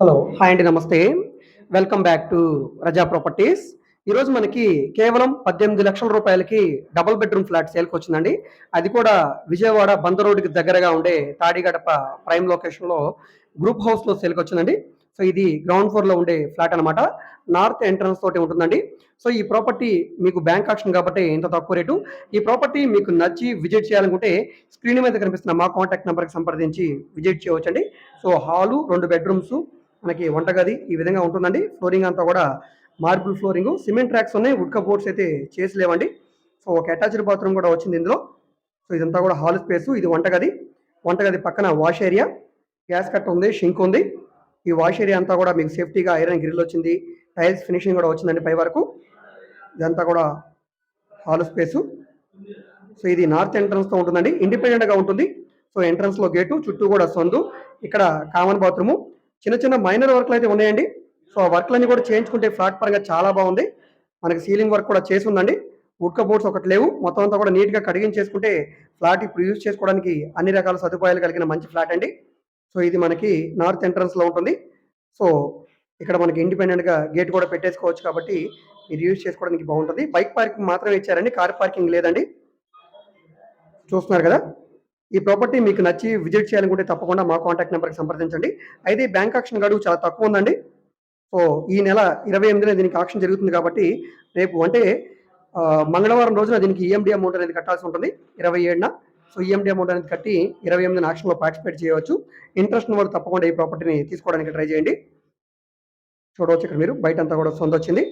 Hello hi అండి నమస్తే. Welcome back to Raza properties ఈరోజు మనకి కేవలం పద్దెనిమిది లక్షల రూపాయలకి డబుల్ బెడ్రూమ్ ఫ్లాట్ సేల్కి వచ్చిందండి. అది కూడా విజయవాడ బంద రోడ్డుకి దగ్గరగా ఉండే తాడిగడప ప్రైమ్ లొకేషన్లో గ్రూప్ హౌస్లో సేల్కి వచ్చిందండి. సో ఇది గ్రౌండ్ ఫ్లోర్లో ఉండే ఫ్లాట్ అనమాట నార్త్ ఎంట్రన్స్ తోటి ఉంటుందండి. సో ఈ ప్రాపర్టీ మీకు బ్యాంక్ ఆప్షన్ కాబట్టి ఇంత తక్కువ రేటు. ఈ ప్రాపర్టీ మీకు నచ్చి విజిట్ చేయాలనుకుంటే స్క్రీన్ మీద కనిపిస్తున్న మా కాంటాక్ట్ నెంబర్కి సంప్రదించి విజిట్ చేయవచ్చండి. సో హాలు రెండు బెడ్రూమ్స్ మనకి వంటగది ఈ విధంగా ఉంటుందండి. ఫ్లోరింగ్ అంతా కూడా మార్బుల్ ఫ్లోరింగ్ సిమెంట్ ట్రాక్స్ ఉన్నాయి. ఉడ్క బోర్డ్స్ అయితే చేసి లేవండి. సో ఒక అటాచ్డ్ బాత్రూమ్ కూడా వచ్చింది ఇందులో. సో ఇదంతా కూడా హాల్ స్పేస్ ఇది వంటగది. వంటగది పక్కన వాష్ ఏరియా గ్యాస్ కట్ ఉంది షింక్ ఉంది. ఈ వాష్ ఏరియా అంతా కూడా మీకు సేఫ్టీగా ఐరన్ గ్రిల్ వచ్చింది. టైల్స్ ఫినిషింగ్ కూడా వచ్చిందండి పై వరకు. ఇదంతా కూడా హాల్ స్పేసు సో ఇది నార్త్ ఎంట్రన్స్తో ఉంటుందండి. ఇండిపెండెంట్గా ఉంటుంది. సో ఎంట్రన్స్లో గేటు చుట్టూ కూడా సొందు. ఇక్కడ కామన్ బాత్రూము చిన్న చిన్న మైనర్ వర్క్లు అయితే ఉన్నాయండి. సో ఆ వర్క్లన్నీ కూడా చేయించుకుంటే ఫ్లాట్ పరంగా చాలా బాగుంది. మనకి సీలింగ్ వర్క్ కూడా చేసి ఉందండి. ఉడ్క బోర్డ్స్ ఒకటి లేవు. మొత్తం అంతా కూడా నీట్గా కడిగించేసుకుంటే ఫ్లాట్ ఇప్పుడు యూజ్ చేసుకోవడానికి అన్ని రకాల సదుపాయాలు కలిగిన మంచి ఫ్లాట్ అండి. సో ఇది మనకి నార్త్ ఎంట్రన్స్లో ఉంటుంది. సో ఇక్కడ మనకి ఇండిపెండెంట్గా గేట్ కూడా పెట్టేసుకోవచ్చు కాబట్టి మీరు యూజ్ చేసుకోవడానికి బాగుంటుంది. బైక్ పార్కింగ్ మాత్రమే ఇచ్చారండి. కార్ పార్కింగ్ లేదండి. చూస్తున్నారు కదా? ఈ ప్రాపర్టీ మీకు నచ్చి విజిట్ చేయాలనుకుంటే తప్పకుండా మా కాంటాక్ట్ నెంబర్కి సంప్రదించండి. అయితే ఈ బ్యాంక్ ఆక్షన్ గడువు చాలా తక్కువ ఉందండి. సో ఈ నెల ఇరవై ఎనిమిదిన దీనికి ఆక్షన్ జరుగుతుంది కాబట్టి రేపు అంటే మంగళవారం రోజున దీనికి ఈఎండి అమౌంట్ అనేది కట్టాల్సి ఉంటుంది ఇరవై ఏడున. సో ఈఎండి అమౌంట్ అనేది కట్టి ఇరవై ఎనిమిదిన ఆక్షన్లో పార్టిసిపేట్ చేయవచ్చు. ఇంట్రెస్ట్ వారు తప్పకుండా ఈ ప్రాపర్టీని తీసుకోవడానికి ట్రై చేయండి. చూడవచ్చు ఇక్కడ మీరు బయట అంతా కూడా సొంత వచ్చింది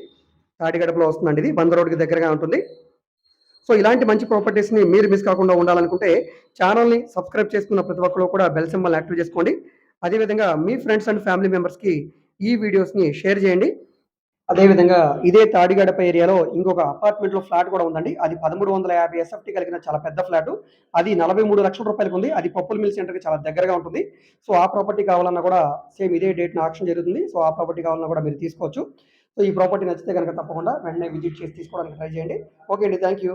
తాటిగడపలో వస్తుందండి ఇది బంద రోడ్కి దగ్గరగా ఉంటుంది. సో ఇలాంటి మంచి ప్రాపర్టీస్ని మీరు మిస్ కాకుండా ఉండాలనుకుంటే ఛానల్ని సబ్స్క్రైబ్ చేసుకున్న ప్రతి ఒక్కరు కూడా బెల్ సింబల్ యాక్టివ్ చేసుకోండి. అదేవిధంగా మీ ఫ్రెండ్స్ అండ్ ఫ్యామిలీ మెంబర్స్కి ఈ వీడియోస్ని షేర్ చేయండి. అదేవిధంగా ఇదే తాడిగడప ఏరియాలో ఇంకొక అపార్ట్మెంట్లో ఫ్లాట్ కూడా ఉందండి. అది పదమూడు వందల యాభై ఎస్ఎఫ్టీ కలిగిన చాలా పెద్ద ఫ్లాట్ అది నలభై మూడు లక్షల రూపాయలకు ఉంది. అది పప్పుల మిల్ సెంటర్కి చాలా దగ్గరగా ఉంటుంది. సో ఆ ప్రాపర్టీ కావాలన్నా కూడా సేమ్ ఇదే డేట్ను ఆక్షన్ జరుగుతుంది. సో ఆ ప్రాపర్టీ కావాలన్నా కూడా మీరు తీసుకోవచ్చు. సో ఈ ప్రాపర్టీ నచ్చితే కనుక తప్పకుండా వెంటనే విజిట్ చేసి తీసుకోవడానికి ట్రై చేయండి. ఓకే అండి. Thank you